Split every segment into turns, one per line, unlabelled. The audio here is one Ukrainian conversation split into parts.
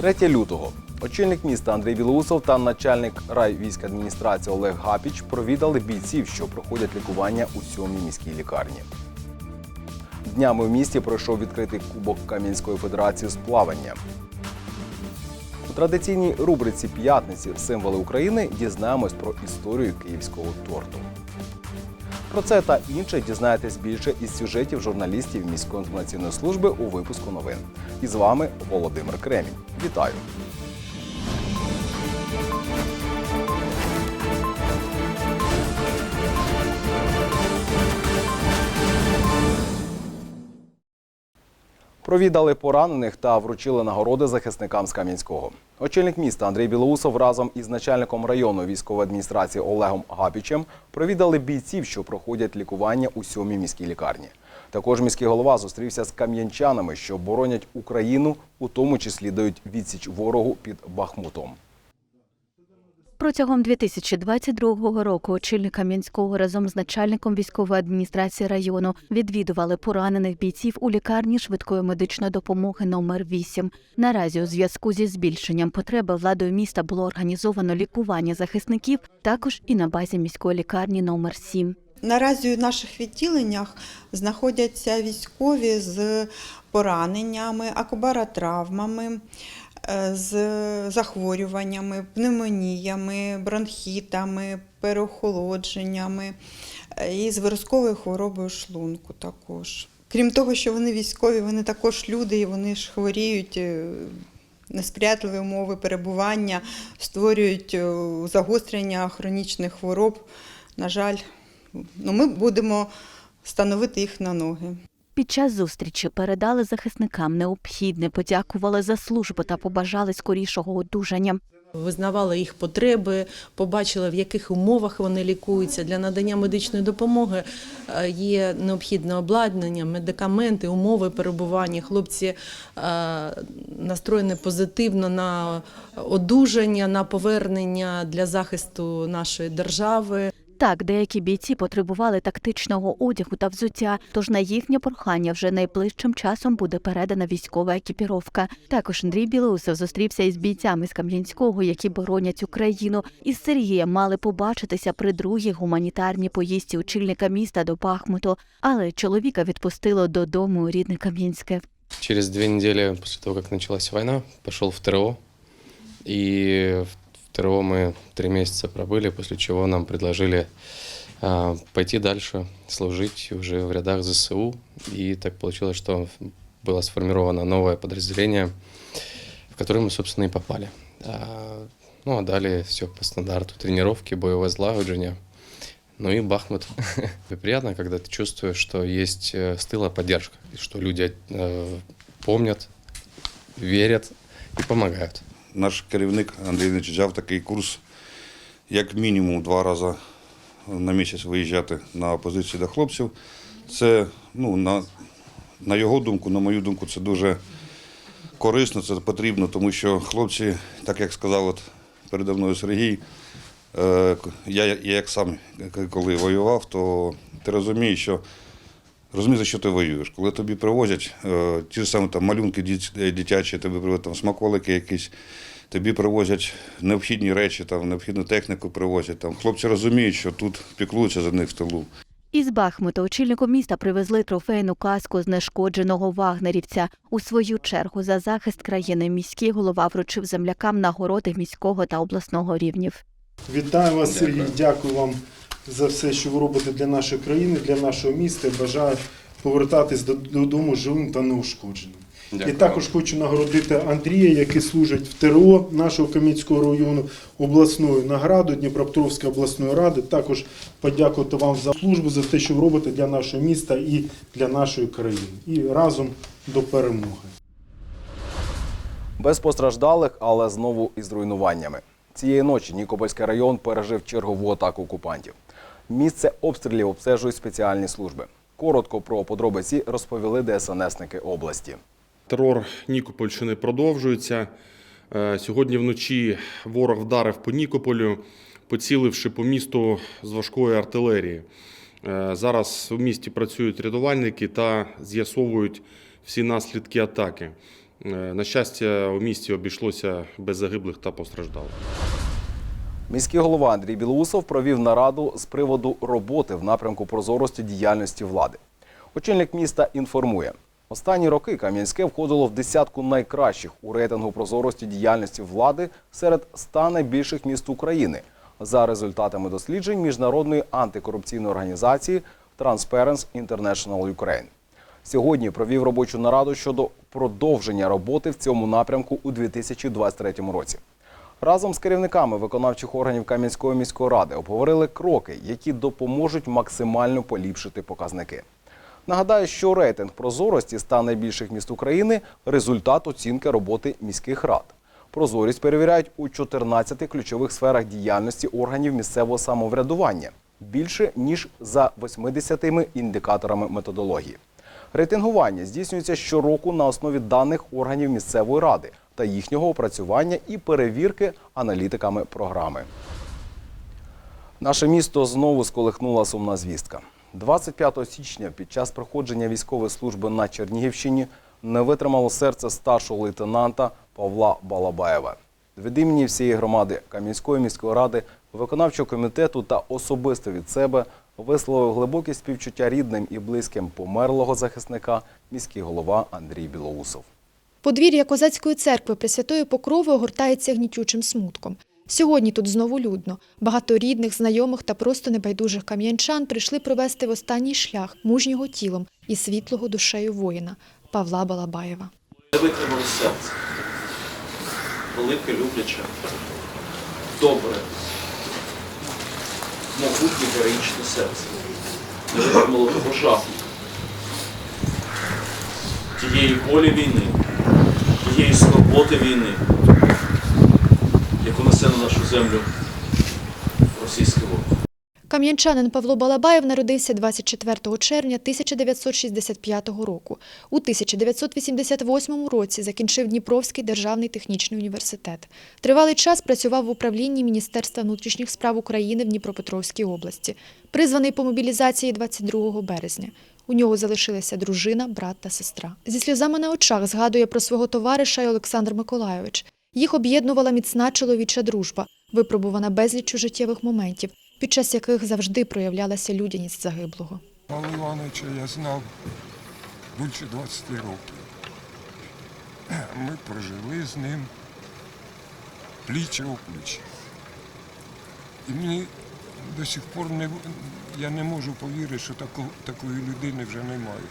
3 лютого. Очільник міста Андрій Білоусов та начальник райвійськадміністрації Олег Гапіч провідали бійців, що проходять лікування у сьомій міській лікарні. Днями в місті пройшов відкритий кубок Кам'янської федерації з плавання. У традиційній рубриці п'ятниці Символи України дізнаємось про історію київського торту. Про це та інше дізнаєтесь більше із сюжетів журналістів міської інформаційної служби у випуску новин. І з вами Володимир Кремінь. Вітаю! Провідали поранених та вручили нагороди захисникам з Кам'янського. Очільник міста Андрій Білоусов разом із начальником районної військової адміністрації Олегом Гапічем провідали бійців, що проходять лікування у сьомій міській лікарні. Також міський голова зустрівся з кам'янчанами, що боронять Україну, у тому числі дають відсіч ворогу під Бахмутом.
Протягом 2022 року очільник Кам'янського разом з начальником військової адміністрації району відвідували поранених бійців у лікарні швидкої медичної допомоги номер 8 Наразі у зв'язку зі збільшенням потреби владою міста було організовано лікування захисників також і на базі міської лікарні номер 7
Наразі у наших відділеннях знаходяться військові з пораненнями, акубаротравмами, з захворюваннями, пневмоніями, бронхітами, переохолодженнями е, і з хворобою шлунку також. Крім того, що вони військові, вони також люди і вони ж хворіють. е, Несприятливі умови перебування створюють е, загострення хронічних хвороб. На жаль, ну, ми будемо становити їх на ноги.
Під час зустрічі передали захисникам необхідне, подякували за службу та побажали скорішого одужання.
Визнавали їх потреби, побачили, в яких умовах вони лікуються. Для надання медичної допомоги е, є необхідне обладнання, медикаменти, умови перебування. Хлопці е, настроєні позитивно на одужання, на повернення для захисту нашої держави.
Так, деякі бійці потребували тактичного одягу та взуття, тож на їхнє прохання вже найближчим часом буде передана військова екіпіровка. Також Андрій Білоусов зустрівся із бійцями з Кам'янського, які боронять Україну. Із Сергієм мали побачитися при другій гуманітарній поїздці очільника міста до Бахмуту, але чоловіка відпустило додому рідне Кам'янське.
Через две недели после того, как началась война, пошел в ТРО. И в ТРО мы три месяца пробыли, после чего нам предложили а, пойти дальше, служить уже в рядах ЗСУ. И так получилось, что было сформировано новое подразделение, в которое мы, собственно, и попали. А, ну, а далее все по стандарту. Тренировки, боевое злагоджение. Ну и Бахмут. Приятно, когда ты чувствуешь, что есть э, с тыла поддержка, что люди э, помнят, верят и помогают.
Наш керівник Андрій взяв такий курс, як мінімум два рази на місяць виїжджати на позиції до хлопців. Це, ну, на, на його думку, на мою думку, це дуже корисно, це потрібно, тому що хлопці, так як сказав от передо мною Сергій, е, я, я як сам коли воював, то ти розумієш, що Розумієш, за що ти воюєш. Коли тобі привозять е, ті ж самі там, малюнки дитячі, тобі привозять там, смаколики якісь, тобі привозять необхідні речі, там, необхідну техніку привозять. Там. Хлопці розуміють, що тут піклуються за них в тилу.
Із Бахмута очільнику міста привезли трофейну каску знешкодженого вагнерівця. У свою чергу за захист країни міський голова вручив землякам нагороди міського та обласного рівнів.
Вітаю вас, Сергій. Дякую вам за все, що ви робите для нашої країни, для нашого міста. Бажаю повертатись додому живим та неушкодженим. І також хочу нагородити Андрія, який служить в ТРО нашого Кам'янського району обласною наградою Дніпропетровської обласної ради. Також подякувати вам за службу, за те, що ви робите для нашого міста і для нашої країни. І разом до перемоги.
Без постраждалих, але знову із руйнуваннями. Цієї ночі Нікопольський район пережив чергову атаку окупантів. Місце обстрілів обстежують спеціальні служби. Коротко про подробиці розповіли ДСНСники області.
Терор Нікопольщини продовжується. Е, Сьогодні вночі ворог вдарив по Нікополю, поціливши по місту з важкої артилерії. Е, Зараз в місті працюють рятувальники та з'ясовують всі наслідки атаки. Е, На щастя, у місті обійшлося без загиблих та постраждалих.
Міський голова Андрій Білоусов провів нараду з приводу роботи в напрямку прозорості діяльності влади. Очільник міста інформує, останні роки Кам'янське входило в десятку найкращих у рейтингу прозорості діяльності влади серед 100 найбільших міст України за результатами досліджень міжнародної антикорупційної організації Transparency International Ukraine. Сьогодні провів робочу нараду щодо продовження роботи в цьому напрямку у 2023 році. Разом з керівниками виконавчих органів Кам'янської міської ради обговорили кроки, які допоможуть максимально поліпшити показники. Нагадаю, що рейтинг прозорості 100 найбільших міст України результат оцінки роботи міських рад. Прозорість перевіряють у 14 ключових сферах діяльності органів місцевого самоврядування більше ніж за 80 індикаторами методології. Рейтингування здійснюється щороку на основі даних органів місцевої ради та їхнього опрацювання і перевірки аналітиками програми. Наше місто знову сколихнула сумна звістка. 25 січня під час проходження військової служби на Чернігівщині не витримало серце старшого лейтенанта Павла Балабаєва. Від імені всієї громади Кам'янської міської ради, виконавчого комітету та особисто від себе висловив глибокі співчуття рідним і близьким померлого захисника міський голова Андрій Білоусов.
Подвір'я козацької церкви Пресвятої Покрови огортається гнітючим смутком. Сьогодні тут знову людно. Багато рідних, знайомих та просто небайдужих кам'янчан прийшли провести в останній шлях мужнього тілом і світлого душею воїна Павла Балабаєва.
Не витримали серце. Велике, любляче, добре, могутнє героїчне серце. Не витримало того жаху, тієї болі війни, тієї скорботи війни, яку несе на нашу землю російський ворог.
Кам'янчанин Павло Балабаєв народився 24 червня 1965 року. У 1988 році закінчив Дніпровський державний технічний університет. Тривалий час працював в управлінні Міністерства внутрішніх справ України в Дніпропетровській області. Призваний по мобілізації 22 березня. У нього залишилися дружина, брат та сестра. Зі сльозами на очах згадує про свого товариша й Олександр Миколайович. Їх об'єднувала міцна чоловіча дружба, випробувана безліччю життєвих моментів, під час яких завжди проявлялася людяність загиблого.
Павла Івановича я знав більше 20 років. Ми прожили з ним пліч у пліч. І мені до сих пор не, я не можу повірити, що тако, такої людини вже немає.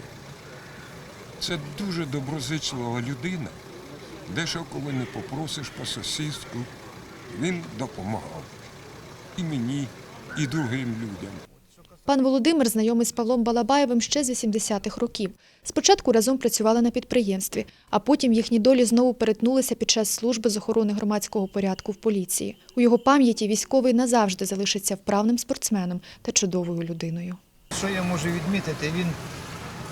Це дуже доброзичлива людина, де що коли не попросиш по сусідству, він допомагав. І мені, і другим людям.
Пан Володимир знайомий з Павлом Балабаєвим ще з 80-х років. Спочатку разом працювали на підприємстві, а потім їхні долі знову перетнулися під час служби з охорони громадського порядку в поліції. У його пам'яті військовий назавжди залишиться вправним спортсменом та чудовою людиною.
Що я можу відмітити, він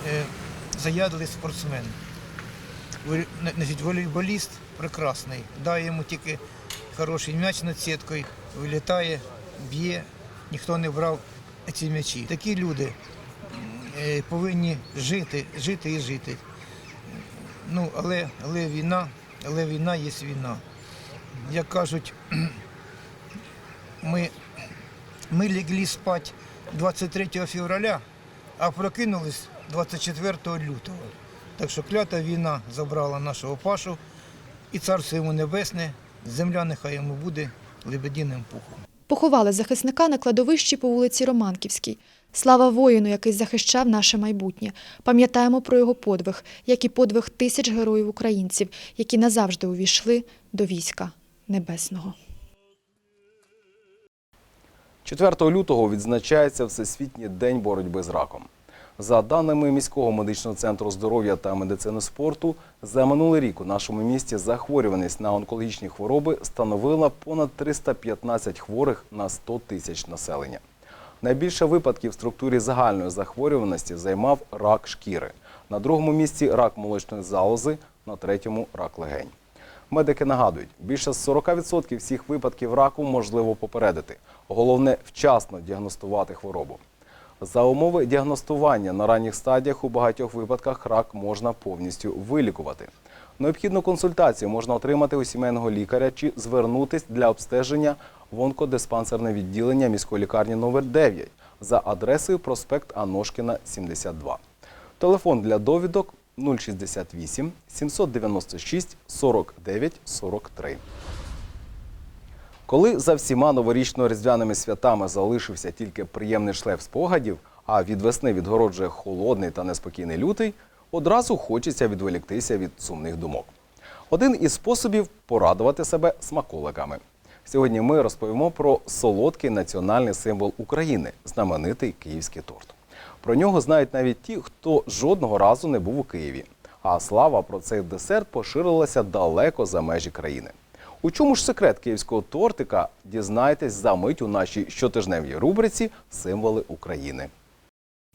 е, заядлий спортсмен. Волейболіст прекрасний. Дай йому тільки хороший м'яч над сіткою, вилітає, б'є, ніхто не брав ці м'ячі. Такі люди е, повинні жити, жити і жити. Ну, але, але війна, але війна є війна. Як кажуть, ми ми легли спати 23 февраля, а прокинулись 24 лютого. Так що клята війна забрала нашого пашу, і царство йому небесне, земля нехай йому буде лебедіним пухом.
Поховали захисника на кладовищі по вулиці Романківській. Слава воїну, який захищав наше майбутнє. Пам'ятаємо про його подвиг, як і подвиг тисяч героїв українців, які назавжди увійшли до війська небесного.
4 лютого відзначається Всесвітній день боротьби з раком. За даними міського медичного центру здоров'я та медицини спорту, за минулий рік у нашому місті захворюваність на онкологічні хвороби становила понад 315 хворих на 100 тисяч населення. Найбільше випадків в структурі загальної захворюваності займав рак шкіри. На другому місці рак молочної залози, на третьому рак легень. Медики нагадують, більше 40% всіх випадків раку можливо попередити. Головне вчасно діагностувати хворобу. За умови діагностування на ранніх стадіях у багатьох випадках рак можна повністю вилікувати. Необхідну консультацію можна отримати у сімейного лікаря чи звернутись для обстеження в онкодиспансерне відділення міської лікарні номер 9 за адресою проспект Аношкіна, 72. Телефон для довідок 068 796 49 43. Коли за всіма новорічно-різдвяними святами залишився тільки приємний шлейф спогадів, а від весни відгороджує холодний та неспокійний лютий, одразу хочеться відволіктися від сумних думок. Один із способів порадувати себе смаколиками. Сьогодні ми розповімо про солодкий національний символ України знаменитий київський торт. Про нього знають навіть ті, хто жодного разу не був у Києві. А слава про цей десерт поширилася далеко за межі країни. У чому ж секрет київського тортика? Дізнайтесь за мить у нашій щотижневій рубриці Символи України.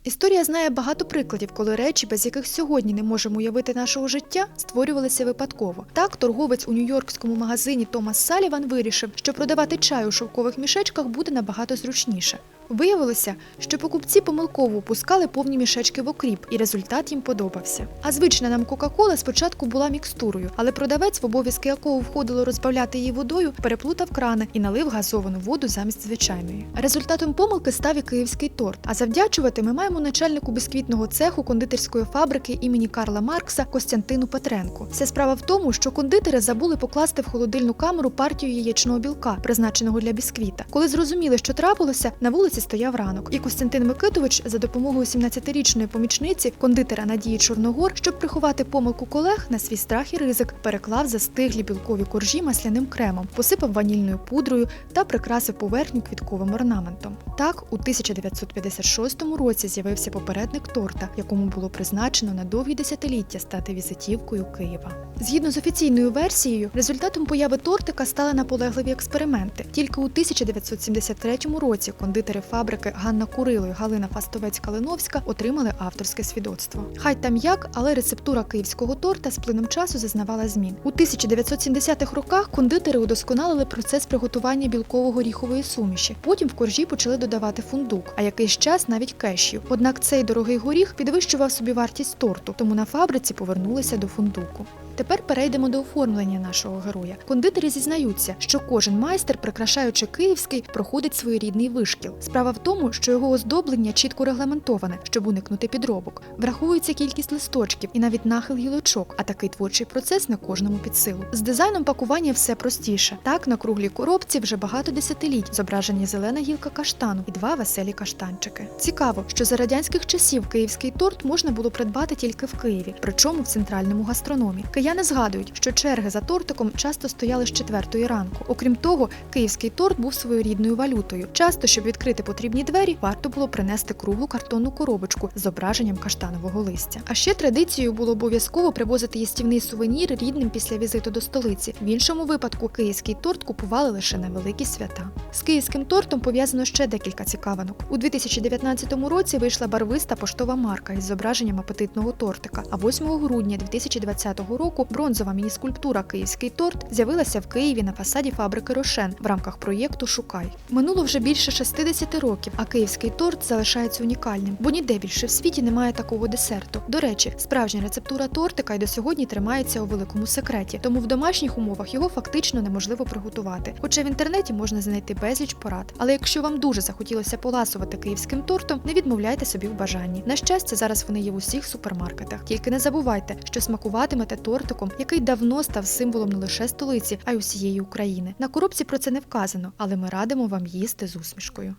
Історія знає багато прикладів, коли речі, без яких сьогодні не можемо уявити нашого життя, створювалися випадково. Так, торговець у нью-йоркському магазині Томас Саліван вирішив, що продавати чай у шовкових мішечках буде набагато зручніше. Виявилося, що покупці помилково опускали повні мішечки в окріп, і результат їм подобався. А звична нам Кока-Кола спочатку була мікстурою, але продавець, в обов'язки якого входило розбавляти її водою, переплутав крани і налив газовану воду замість звичайної. Результатом помилки став і київський торт. А завдячувати ми маємо начальнику бісквітного цеху кондитерської фабрики імені Карла Маркса Костянтину Петренку. Вся справа в тому, що кондитери забули покласти в холодильну камеру партію яєчного білка, призначеного для бісквіта. Коли зрозуміли, що трапилося, на вулиці стояв ранок, і Костянтин Микитович за допомогою 17-річної помічниці кондитера Надії Чорногор, щоб приховати помилку колег на свій страх і ризик, переклав застиглі білкові коржі масляним кремом, посипав ванільною пудрою та прикрасив поверхню квітковим орнаментом. Так, у 1956 році з'явився попередник торта, якому було призначено на довгі десятиліття стати візитівкою Києва. Згідно з офіційною версією, результатом появи тортика стали наполегливі експерименти. Тільки у 1973 році кондитери фабрики Ганна Курило і Галина Фастовець-Калиновська отримали авторське свідоцтво. Хай там як, але рецептура київського торта з плином часу зазнавала змін. У 1970-х роках кондитери удосконалили процес приготування білково-горіхової суміші. Потім в коржі почали додавати фундук, а якийсь час навіть кешю. Однак цей дорогий горіх підвищував собі вартість торту, тому на фабриці повернулися до фундуку. Тепер перейдемо до оформлення нашого героя. Кондитери зізнаються, що кожен майстер, прикрашаючи київський, проходить своєрідний вишкіл. Справа в тому, що його оздоблення чітко регламентоване, щоб уникнути підробок. Враховується кількість листочків і навіть нахил гілочок, а такий творчий процес не кожному під силу. З дизайном пакування все простіше. Так, на круглій коробці вже багато десятиліть зображені зелена гілка каштану і два веселі каштанчики. Цікаво, що за радянських часів київський торт можна було придбати тільки в Києві, причому в центральному гастрономі. Кияни згадують, що черги за тортиком часто стояли з четвертої ранку. Окрім того, київський торт був своєрідною валютою. Часто, щоб відкрити потрібні двері, варто було принести круглу картонну коробочку з зображенням каштанового листя. А ще традицією було обов'язково привозити їстівний сувенір рідним після візиту до столиці. В іншому випадку київський торт купували лише на великі свята. З київським тортом пов'язано ще декілька цікавинок. У 2019 році вийшла барвиста поштова марка із зображенням апетитного тортика. А 8 грудня 2020 року бронзова мініскульптура Київський торт з'явилася в Києві на фасаді фабрики Рошен в рамках проєкту Шукай. Минуло вже більше 60 років, а київський торт залишається унікальним, бо ніде більше в світі немає такого десерту. До речі, справжня рецептура тортика й до сьогодні тримається у великому секреті, тому в домашніх умовах його фактично неможливо приготувати. Хоча в інтернеті можна знайти безліч порад. Але якщо вам дуже захотілося поласувати київським тортом, не відмовляйте собі в бажанні. На щастя, зараз вони є в усіх супермаркетах. Тільки не забувайте, що смакуватимете тортиком, який давно став символом не лише столиці, а й усієї України. На коробці про це не вказано, але ми радимо вам їсти з усмішкою.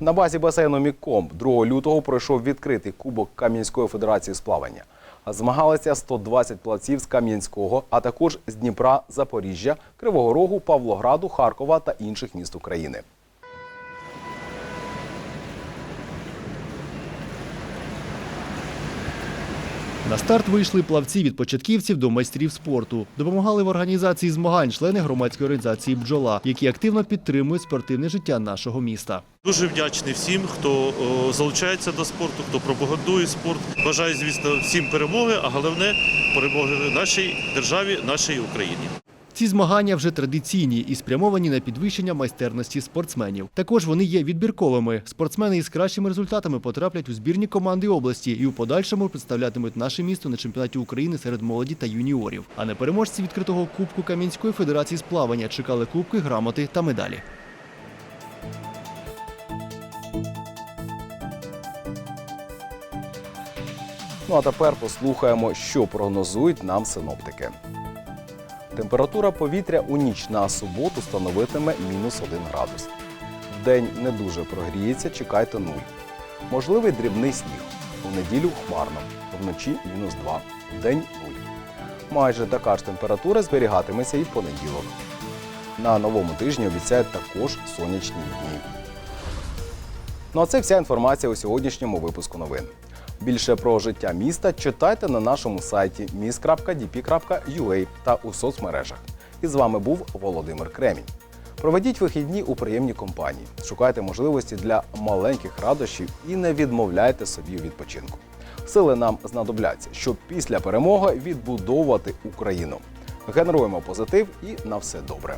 На базі басейну Міком 2 лютого пройшов відкритий кубок Кам'янської федерації з плавання. Змагалися 120 плавців з Кам'янського, а також з Дніпра, Запоріжжя, Кривого Рогу, Павлограду, Харкова та інших міст України.
На старт вийшли плавці від початківців до майстрів спорту. Допомагали в організації змагань члени громадської організації Бджола, які активно підтримують спортивне життя нашого міста.
Дуже вдячний всім, хто залучається до спорту, хто пропагандує спорт. Бажаю, звісно, всім перемоги, а головне перемоги нашій державі, нашій Україні.
Ці змагання вже традиційні і спрямовані на підвищення майстерності спортсменів. Також вони є відбірковими. Спортсмени із кращими результатами потраплять у збірні команди області і у подальшому представлятимуть наше місто на чемпіонаті України серед молоді та юніорів. А на переможці відкритого кубку Кам'янської федерації з плавання чекали кубки, грамоти та медалі.
Ну а тепер послухаємо, що прогнозують нам синоптики. Температура повітря у ніч на суботу становитиме мінус 1 градус. Вдень не дуже прогріється, чекайте 0. Можливий дрібний сніг. У неділю хмарно, вночі мінус 2, вдень 0. Майже така ж температура зберігатиметься і в понеділок. На новому тижні обіцяють також сонячні дні. Ну а це вся інформація у сьогоднішньому випуску новин. Більше про життя міста читайте на нашому сайті mis.dp.ua та у соцмережах. І з вами був Володимир Кремінь. Проведіть вихідні у приємній компанії, шукайте можливості для маленьких радощів і не відмовляйте собі у відпочинку. Сили нам знадобляться, щоб після перемоги відбудовувати Україну. Генеруємо позитив і на все добре.